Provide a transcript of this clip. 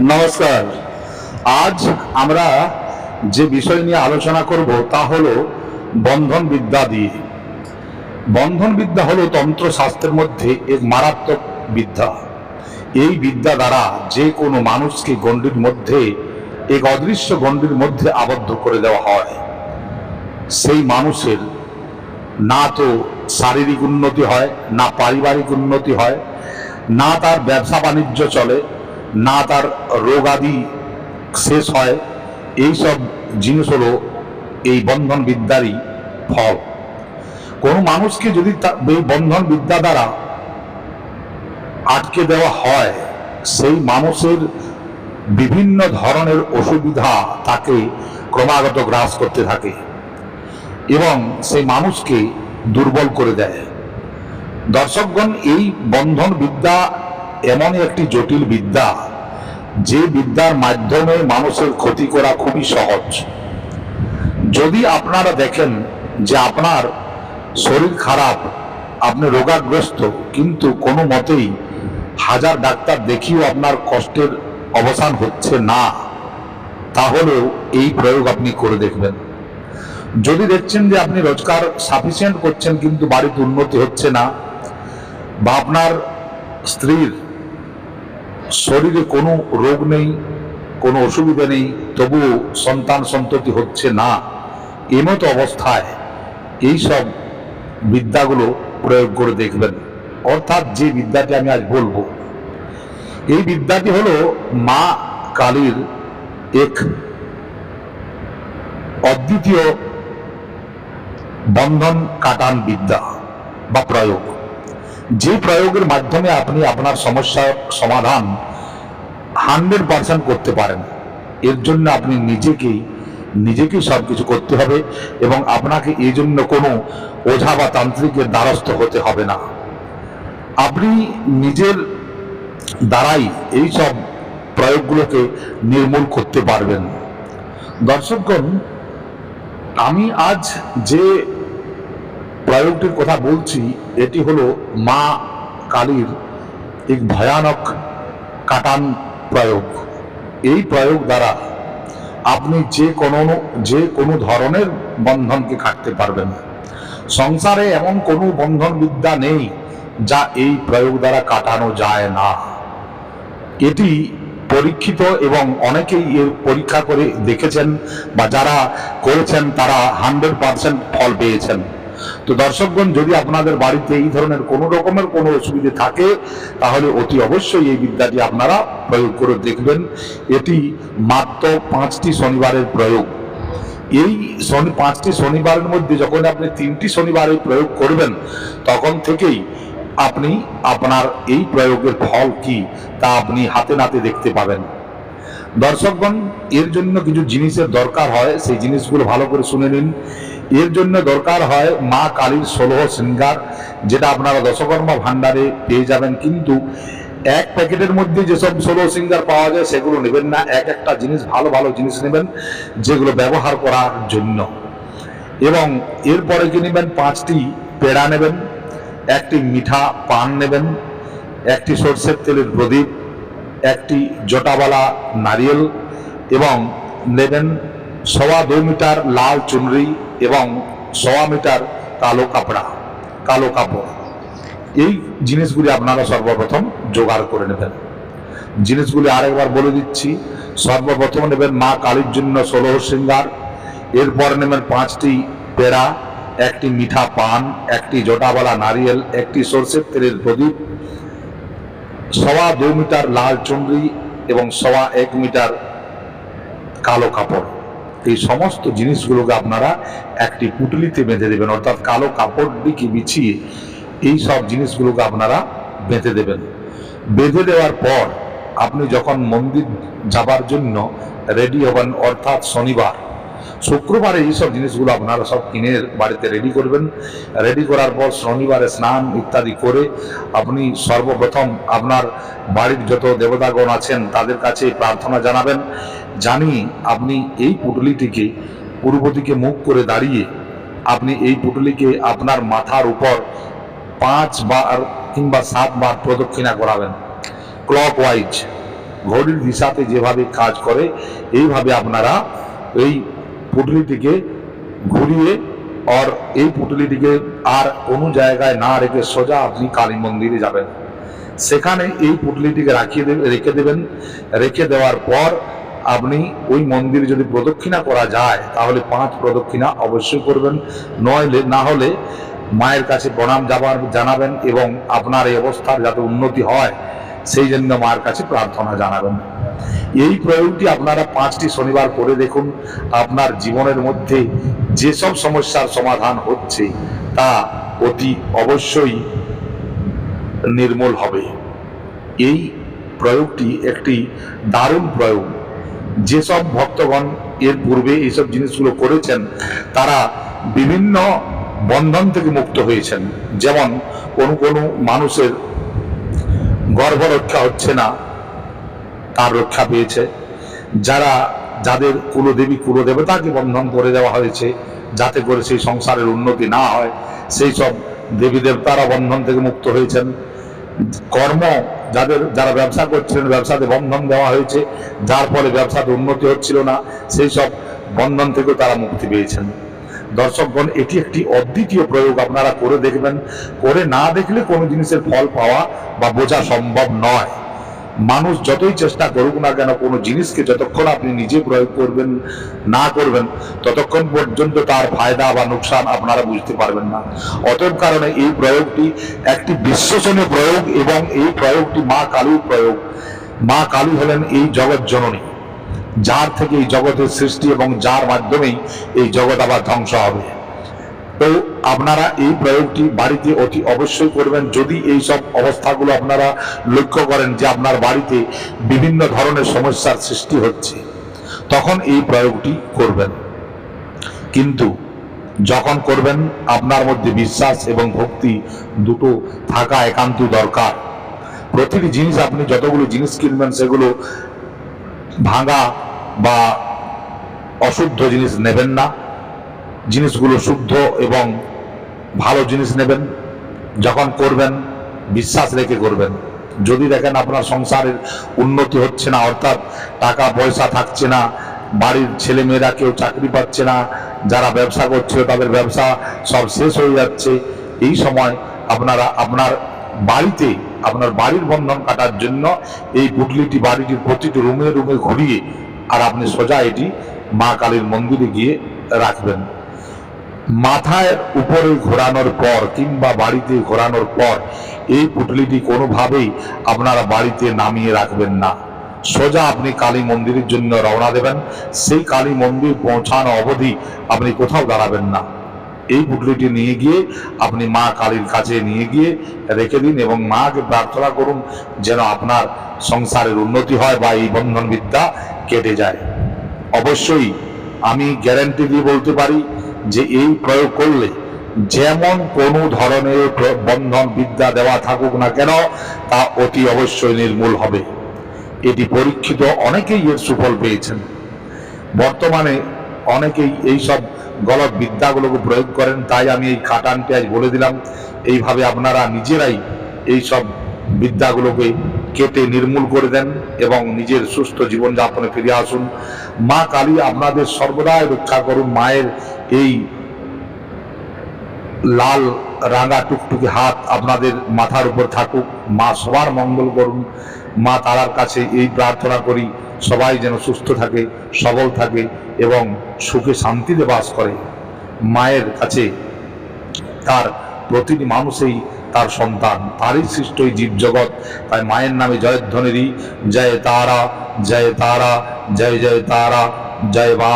নমস্কার। আজ আমরা যে বিষয় নিয়ে আলোচনা করব তা হলো বন্ধন বিদ্যা দিয়ে। বন্ধন বিদ্যা হলো তন্ত্র শাস্ত্রের মধ্যে এক মারাত্মক বিদ্যা। এই বিদ্যা দ্বারা যে কোনো মানুষকে গণ্ডির মধ্যে, এক অদৃশ্য গণ্ডির মধ্যে আবদ্ধ করে দেওয়া হয়। সেই মানুষের না তো শারীরিক উন্নতি হয়, না পারিবারিক উন্নতি হয়, না তার ব্যবসা বাণিজ্য চলে না তার রোগ আদি শেষ হয়। এইসব জিনিস হলো এই বন্ধন বিদ্যারই ফল। কোনো মানুষকে যদি এই বন্ধন বিদ্যা দ্বারা আটকে দেওয়া হয়, সেই মানুষের বিভিন্ন ধরনের অসুবিধা তাকে ক্রমাগত গ্রাস করতে থাকে এবং সেই মানুষকে দুর্বল করে দেয়। দর্শকগণ, এই বন্ধন বিদ্যা এমনই একটি জটিল বিদ্যা যে বিদ্যার মাধ্যমে মানুষের ক্ষতি করা খুবই সহজ। যদি আপনারা দেখেন যে আপনার শরীর খারাপ, আপনি রোগাগ্রস্ত, কিন্তু কোনো মতেই হাজার ডাক্তার দেখিও আপনার কষ্টের অবসান হচ্ছে না, তাহলেও এই প্রয়োগ আপনি করে দেখবেন। যদি দেখছেন যে আপনি রোজগার সাফিসিয়েন্ট করছেন, কিন্তু বাড়িতে উন্নতি হচ্ছে না, বা আপনার স্ত্রীর শরীরে কোনো রোগ নেই, কোনো অসুবিধা নেই, তবুও সন্তান সন্ততি হচ্ছে না। এমতো অবস্থায় এই সব বিদ্যাগুলো প্রয়োগ করে দেখবেন। অর্থাৎ যে বিদ্যাটি আমি আজ বলব, এই বিদ্যাটি হলো মা কালীর এক অদ্বিতীয় বন্ধন কাটান বিদ্যা বা প্রয়োগ। যে প্রয়োগের মাধ্যমে আপনি আপনার সমস্যার সমাধান হান্ড্রেড পার্সেন্ট করতে পারেন, এর জন্য আপনি নিজেকেই নিজেকেই সব কিছু করতে হবে এবং আপনাকে এই জন্য কোনো ওঝা বা তান্ত্রিকের দ্বারস্থ হতে হবে না। আপনি নিজের দ্বারাই এই সব প্রয়োগগুলোকে নির্মূল করতে পারবেন। দর্শকগণ, আমি আজ যে প্রয়োগটির কথা বলছি এটি হলো মা কালীর এক ভয়ানক কাটান প্রয়োগ। এই প্রয়োগ দ্বারা আপনি যে কোনো যে কোনো ধরনের বন্ধনকে কাটতে পারবেন। সংসারে এমন কোনো বন্ধন বিদ্যা নেই যা এই প্রয়োগ দ্বারা কাটানো যায় না। এটি পরীক্ষিত এবং অনেকেই এর পরীক্ষা করে দেখেছেন বা যারা করেছেন তারা হান্ড্রেড পার্সেন্ট ফল পেয়েছেন। তো দর্শকগণ, যদি আপনাদের বাড়িতে এই ধরনের কোনো রকমের কোনো অসুবিধে থাকে, তাহলে অতি অবশ্যই এই বিদ্যাটি আপনারা প্রয়োগ করে দেখবেন। এটি মাত্র পাঁচটি শনিবারের প্রয়োগ। এই শনি, পাঁচটি শনিবারের মধ্যে যখন আপনি তিনটি শনিবারে প্রয়োগ করবেন, তখন থেকেই আপনি, আপনার এই প্রয়োগের ফল কি, তা আপনি হাতে নাতে দেখতে পাবেন। দর্শকগণ, এর জন্য কিছু জিনিসের দরকার হয়, সেই জিনিসগুলো ভালো করে শুনে নিন। এর জন্য দরকার হয় মা কালীর ষোলহ শৃঙ্গার যেটা আপনারা দশকর্মা ভাণ্ডারে পেয়ে যাবেন। কিন্তু এক প্যাকেটের মধ্যে যেসব ষোলো সিঙ্গার পাওয়া যায়, সেগুলো নেবেন না। এক একটা জিনিস, ভালো ভালো জিনিস নেবেন, যেগুলো ব্যবহার করার জন্য। এবং এরপরে কি নেবেন? পাঁচটি পেড়া নেবেন, একটি মিঠা পান নেবেন, একটি সর্ষের তেলের প্রদীপ, একটি জটাওয়ালা নারিয়েল, এবং নেবেন সওয়া দু মিটার লাল চুনরি এবং সওয়া মিটার কালো কাপড়া, কালো কাপড়। এই জিনিসগুলি আপনারা সর্বপ্রথম জোগাড় করে নেবেন। জিনিসগুলি আরেকবার বলে দিচ্ছি, সর্বপ্রথম নেবেন মা কালীর জন্য ষোলো শৃঙ্গার, এরপর নেবেন পাঁচটি পেড়া, একটি মিঠা পান, একটি জটাওয়ালা নারিয়েল, একটি সর্ষের তেলের প্রদীপ, সওয়া দু মিটার লাল চুনরি এবং সওয়া এক মিটার কালো কাপড়। এই সমস্ত জিনিসগুলোকে আপনারা একটি পুটলিতে বেঁধে দেবেন, অর্থাৎ কালো কাপড় দিকে বিছিয়ে এই সব জিনিসগুলোকে আপনারা বেঁধে দেবেন। বেঁধে দেওয়ার পর আপনি যখন মন্দির যাবার জন্য রেডি হবেন, অর্থাৎ শনিবার শুক্রবারে এইসব জিনিসগুলো আপনারা সব কিনে বাড়িতে রেডি করবেন। রেডি করার পর শনিবারে স্নান ইত্যাদি করে আপনি সর্বপ্রথম আপনার বাড়ির যত দেবতাগণ আছেন, তাদের কাছে প্রার্থনা জানাবেন। জানি আপনি এই পুটলিটিকে পূর্ব দিকে মুখ করে দাঁড়িয়ে আপনি এই পুটলিকে আপনার মাথার উপর পাঁচ বার কিংবা সাত বার প্রদক্ষিণা করাবেন। ক্লক ওয়াইজ ঘড়ির দিশাতে যেভাবে কাজ করে, এইভাবে আপনারা এই পুটলিটিকে ঘুরিয়ে আর এই পুটলিটিকে আর কোনো জায়গায় না রেখে সোজা আপনি কালী মন্দিরে যাবেন। সেখানে এই পুটলিটিকে রাখিয়ে দেবে, রেখে দেবেন। রেখে দেওয়ার পর আপনি ওই মন্দির যদি প্রদক্ষিণা করা যায়, তাহলে পাঁচ প্রদক্ষিণা অবশ্যই করবেন। নইলে, না হলে মায়ের কাছে প্রণাম যাবার জানাবেন এবং আপনার এই অবস্থার যাতে উন্নতি হয়, সেই জন্য মায়ের কাছে প্রার্থনা জানাবেন। এই প্রয়োগটি আপনারা পাঁচটি শনিবার করে দেখুন। আপনার জীবনের মধ্যে যেসব সমস্যার সমাধান হচ্ছে, তা অতি অবশ্যই নির্মূল হবে। এই প্রয়োগটি একটি দারুণ প্রয়োগ। যেসব ভক্তগণ এর পূর্বে এইসব জিনিসগুলো করেছেন, তারা বিভিন্ন বন্ধন থেকে মুক্ত হয়েছেন। যেমন কোনো কোনো মানুষের গর্ভ রক্ষা হচ্ছে না তার রক্ষা পেয়েছে। যারা যাদের কুলদেবী কুলদেবতাকে বন্ধন করে দেওয়া হয়েছে, যাতে করে সেই সংসারের উন্নতি না হয়, সেই সব দেবী দেবতারা বন্ধন থেকে মুক্ত হয়েছেন। কর্ম যাদের, যারা ব্যবসা করছিলেন, ব্যবসাতে বন্ধন দেওয়া হয়েছে, যার ফলে ব্যবসাতে উন্নতি হচ্ছিল না, সেই সব বন্ধন থেকেও তারা মুক্তি পেয়েছেন। দর্শকগণ, এটি একটি অদ্বিতীয় প্রয়োগ, আপনারা করে দেখবেন। করে না দেখলে কোনো জিনিসের ফল পাওয়া বা বোঝা সম্ভব নয়। মানুষ যতই চেষ্টা করুক না কেন, কোনো জিনিসকে যতক্ষণ আপনি নিজে প্রয়োগ করবেন, না করবেন, ততক্ষণ পর্যন্ত তার ফায়দা বা নুকসান আপনারা বুঝতে পারবেন না। অতএব কারণে এই প্রয়োগটি একটি বিশ্বসনীয় প্রয়োগ এবং এই প্রয়োগটি মা কালীর প্রয়োগ। মা কালী হলেন এই জগৎ জননী, যার থেকে এই জগতের সৃষ্টি এবং যার মাধ্যমেই এই জগৎ আবার ধ্বংস হবে। তো আপনারা এই প্রয়োগটি বাড়িতে অতি অবশ্যই করবেন। যদি এই সব অবস্থাগুলো আপনারা লক্ষ্য করেন যে আপনার বাড়িতে বিভিন্ন ধরনের সমস্যার সৃষ্টি হচ্ছে, তখন এই প্রয়োগটি করবেন। কিন্তু যখন করবেন, আপনার মধ্যে বিশ্বাস এবং ভক্তি দুটো থাকা একান্ত দরকার। প্রতিটি জিনিস আপনি যতগুলো জিনিস কিনবেন, সেগুলো ভাঙা বা অশুদ্ধ জিনিস নেবেন না। জিনিসগুলো শুদ্ধ এবং ভালো জিনিস নেবেন, যখন করবেন, বিশ্বাস রেখে করবেন। যদি দেখেন আপনার সংসারের উন্নতি হচ্ছে না, অর্থাৎ টাকা পয়সা থাকছে না, বাড়ির ছেলে মেয়েরা কেউ চাকরি পাচ্ছে না, যারা ব্যবসা করছিল তাদের ব্যবসা সব শেষ হয়ে যাচ্ছে, এই সময় আপনারা, আপনার বাড়িতে, আপনার বাড়ির বন্ধন কাটার জন্য এই পুটলিটি বাড়িটির প্রতিটি রুমে রুমে ঘুরিয়ে, আর আপনি সোজা এটি মা কালীর মন্দিরে গিয়ে রাখবেন। মাথায় উপরে ঘোরানোর পর কিংবা বাড়িতে ঘোরানোর পর এই পুটলিটি কোনোভাবেই আপনারা বাড়িতে নামিয়ে রাখবেন না। সোজা আপনি কালী মন্দিরের জন্য রওনা দেবেন। সেই কালী মন্দির পৌঁছানো অবধি আপনি কোথাও দাঁড়াবেন না। এই পুটলিটি নিয়ে গিয়ে আপনি মা কালীর কাছে নিয়ে গিয়ে রেখে দিন এবং মাকে প্রার্থনা করুন যেন আপনার সংসারের উন্নতি হয় বা এই বন্ধন বিদ্যা কেটে যায়। অবশ্যই আমি গ্যারান্টি দিয়ে বলতে পারি যে এই প্রয়োগ করলে যেমন কোনো ধরনের বন্ধন বিদ্যা দেওয়া থাকুক না কেন, তা অতি অবশ্যই নির্মূল হবে। এটি পরীক্ষিত অনেকেই এর সুফল পেয়েছেন। বর্তমানে অনেকেই এই সব গলত বিদ্যাগুলোকে প্রয়োগ করেন, তাই আমি এই খাটানটি আজ বলে দিলাম। এইভাবে আপনারা নিজেরাই এই সব বিদ্যাগুলোকে কেটে নির্মূল করে দেন এবং নিজের সুস্থ জীবনযাপনে ফিরে আসুন। মা কালী আপনাদের সর্বদাই রক্ষা করুন। মায়ের এই লাল রাঙা টুকটুকে হাত আপনাদের মাথার উপর থাকুক। মা সবার মঙ্গল করুন। মা তারার কাছে এই প্রার্থনা করি, সবাই যেন সুস্থ থাকে, সবল থাকে এবং সুখে শান্তিতে বাস করে। মায়ের কাছে তার প্রতিটি মানুষই তার সন্তান, তারই সৃষ্ট এই জীবজগৎ। তাই মায়ের নামে জয়ধ্বনিরই, জয় তারা জয় তারা, জয় জয় তারা, জয় বা